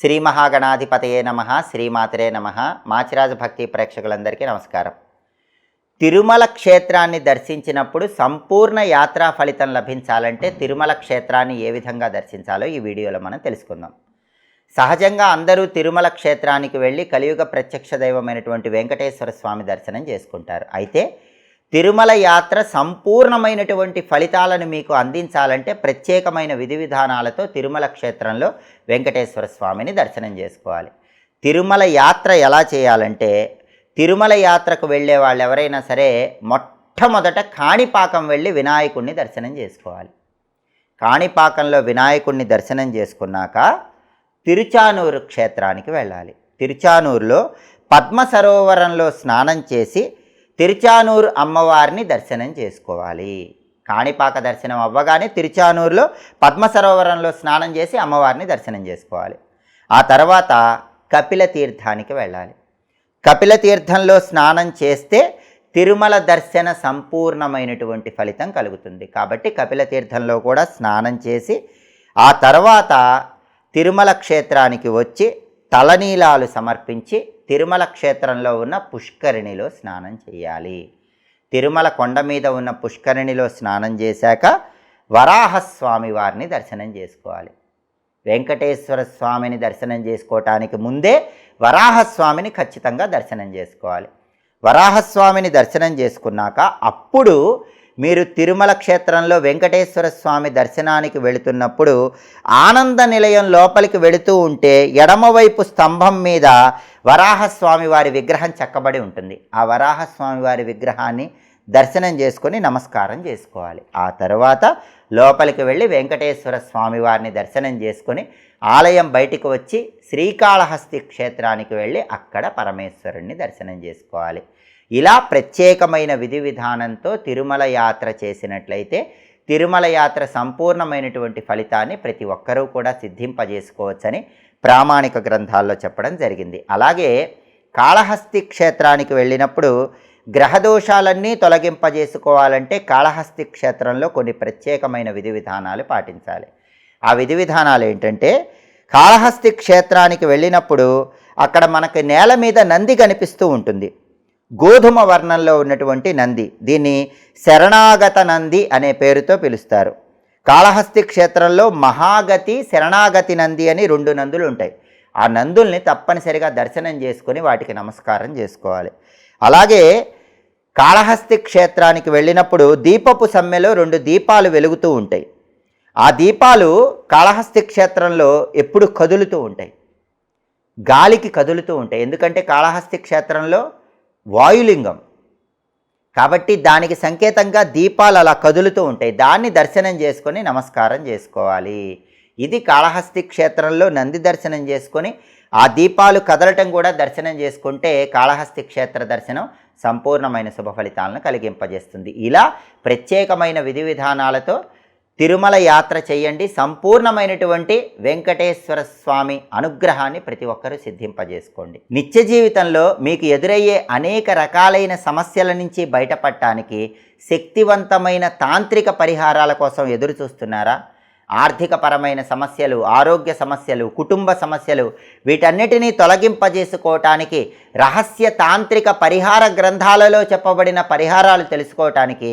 శ్రీ మహాగణాధిపతయే నమ శ్రీమాతరే నమ. మాచిరాజ భక్తి ప్రేక్షకులందరికీ నమస్కారం. తిరుమల క్షేత్రాన్ని దర్శించినప్పుడు సంపూర్ణ యాత్రా ఫలితం లభించాలంటే తిరుమల క్షేత్రాన్ని ఏ విధంగా దర్శించాలో ఈ వీడియోలో మనం తెలుసుకుందాం. సహజంగా అందరూ తిరుమల క్షేత్రానికి వెళ్ళి కలియుగ ప్రత్యక్ష దైవమైనటువంటి వెంకటేశ్వర స్వామి దర్శనం చేసుకుంటారు. అయితే తిరుమల యాత్ర సంపూర్ణమైనటువంటి ఫలితాలను మీకు అందించాలంటే ప్రత్యేకమైన విధి విధానాలతో తిరుమల క్షేత్రంలో వెంకటేశ్వర స్వామిని దర్శనం చేసుకోవాలి. తిరుమల యాత్ర ఎలా చేయాలంటే తిరుమల యాత్రకు వెళ్ళే వాళ్ళు ఎవరైనా సరే మొట్టమొదట కాణిపాకం వెళ్ళి వినాయకుడిని దర్శనం చేసుకోవాలి. కాణిపాకంలో వినాయకుడిని దర్శనం చేసుకున్నాక తిరుచానూరు క్షేత్రానికి వెళ్ళాలి. తిరుచానూరులో పద్మ సరోవరంలో స్నానం చేసి తిరుచానూరు అమ్మవారిని దర్శనం చేసుకోవాలి. కాణిపాక దర్శనం అవ్వగానే తిరుచానూరులో పద్మ సరోవరంలో స్నానం చేసి అమ్మవారిని దర్శనం చేసుకోవాలి. ఆ తర్వాత కపిల తీర్థానికి వెళ్ళాలి. కపిల తీర్థంలో స్నానం చేస్తే తిరుమల దర్శన సంపూర్ణమైనటువంటి ఫలితం కలుగుతుంది. కాబట్టి కపిల తీర్థంలో కూడా స్నానం చేసి ఆ తర్వాత తిరుమల క్షేత్రానికి వచ్చి తలనీలాలు సమర్పించి తిరుమల క్షేత్రంలో ఉన్న పుష్కరిణిలో స్నానం చేయాలి. తిరుమల కొండ మీద ఉన్న పుష్కరిణిలో స్నానం చేశాక వరాహస్వామి వారిని దర్శనం చేసుకోవాలి. వెంకటేశ్వర స్వామిని దర్శనం చేసుకోవటానికి ముందే వరాహస్వామిని ఖచ్చితంగా దర్శనం చేసుకోవాలి. వరాహస్వామిని దర్శనం చేసుకున్నాక అప్పుడు మీరు తిరుమల క్షేత్రంలో వెంకటేశ్వర స్వామి దర్శనానికి వెళుతున్నప్పుడు ఆనంద నిలయం లోపలికి వెళుతూ ఉంటే ఎడమవైపు స్తంభం మీద వరాహస్వామి వారి విగ్రహం చెక్కబడి ఉంటుంది. ఆ వరాహస్వామి వారి విగ్రహాన్ని దర్శనం చేసుకొని నమస్కారం చేసుకోవాలి. ఆ తర్వాత లోపలికి వెళ్ళి వెంకటేశ్వర స్వామి వారిని దర్శనం చేసుకొని ఆలయం బయటికి వచ్చి శ్రీకాళహస్తి క్షేత్రానికి వెళ్ళి అక్కడ పరమేశ్వరుణ్ణి దర్శనం చేసుకోవాలి. ఇలా ప్రత్యేకమైన విధి విధానంతో తిరుమల యాత్ర చేసినట్లయితే తిరుమల యాత్ర సంపూర్ణమైనటువంటి ఫలితాన్ని ప్రతి ఒక్కరూ కూడా సిద్ధింపజేసుకోవచ్చని ప్రామాణిక గ్రంథాల్లో చెప్పడం జరిగింది. అలాగే కాళహస్తి క్షేత్రానికి వెళ్ళినప్పుడు గ్రహదోషాలన్నీ తొలగింపజేసుకోవాలంటే కాళహస్తి క్షేత్రంలో కొన్ని ప్రత్యేకమైన విధి విధానాలు పాటించాలి. ఆ విధి విధానాలు ఏంటంటే కాళహస్తి క్షేత్రానికి వెళ్ళినప్పుడు అక్కడ మనకి నేల మీద నంది కనిపిస్తూ ఉంటుంది. గోధుమ వర్ణంలో ఉన్నటువంటి నంది దీన్ని శరణాగత నంది అనే పేరుతో పిలుస్తారు. కాళహస్తి క్షేత్రంలో మహాగతి శరణాగతి నంది అని రెండు నందులు ఉంటాయి. ఆ నందుల్ని తప్పనిసరిగా దర్శనం చేసుకొని వాటికి నమస్కారం చేసుకోవాలి. అలాగే కాళహస్తి క్షేత్రానికి వెళ్ళినప్పుడు దీపపు సమ్మెలో రెండు దీపాలు వెలుగుతూ ఉంటాయి. ఆ దీపాలు కాళహస్తి క్షేత్రంలో ఎప్పుడు కదులుతూ ఉంటాయి. గాలికి కదులుతూ ఉంటాయి. ఎందుకంటే కాళహస్తి క్షేత్రంలో వాయులింగం. కాబట్టి దానికి సంకేతంగా దీపాలు అలా కదులుతూ ఉంటాయి. దాన్ని దర్శనం చేసుకొని నమస్కారం చేసుకోవాలి. ఇది కాళహస్తి క్షేత్రంలో నంది దర్శనం చేసుకొని ఆ దీపాలు కదలటం కూడా దర్శనం చేసుకుంటే కాళహస్తి క్షేత్ర దర్శనం సంపూర్ణమైన శుభ ఫలితాలను కలిగింపజేస్తుంది. ఇలా ప్రత్యేకమైన విధి విధానాలతో తిరుమల యాత్ర చేయండి. సంపూర్ణమైనటువంటి వెంకటేశ్వర స్వామి అనుగ్రహాన్ని ప్రతి ఒక్కరూ సిద్ధింపజేసుకోండి. నిత్య జీవితంలో మీకు ఎదురయ్యే అనేక రకాలైన సమస్యల నుంచి బయటపడటానికి శక్తివంతమైన తాంత్రిక పరిహారాల కోసం ఎదురు చూస్తున్నారా? ఆర్థికపరమైన సమస్యలు ఆరోగ్య సమస్యలు కుటుంబ సమస్యలు వీటన్నిటినీ తొలగింపజేసుకోవటానికి రహస్య తాంత్రిక పరిహార గ్రంథాలలో చెప్పబడిన పరిహారాలు తెలుసుకోవటానికి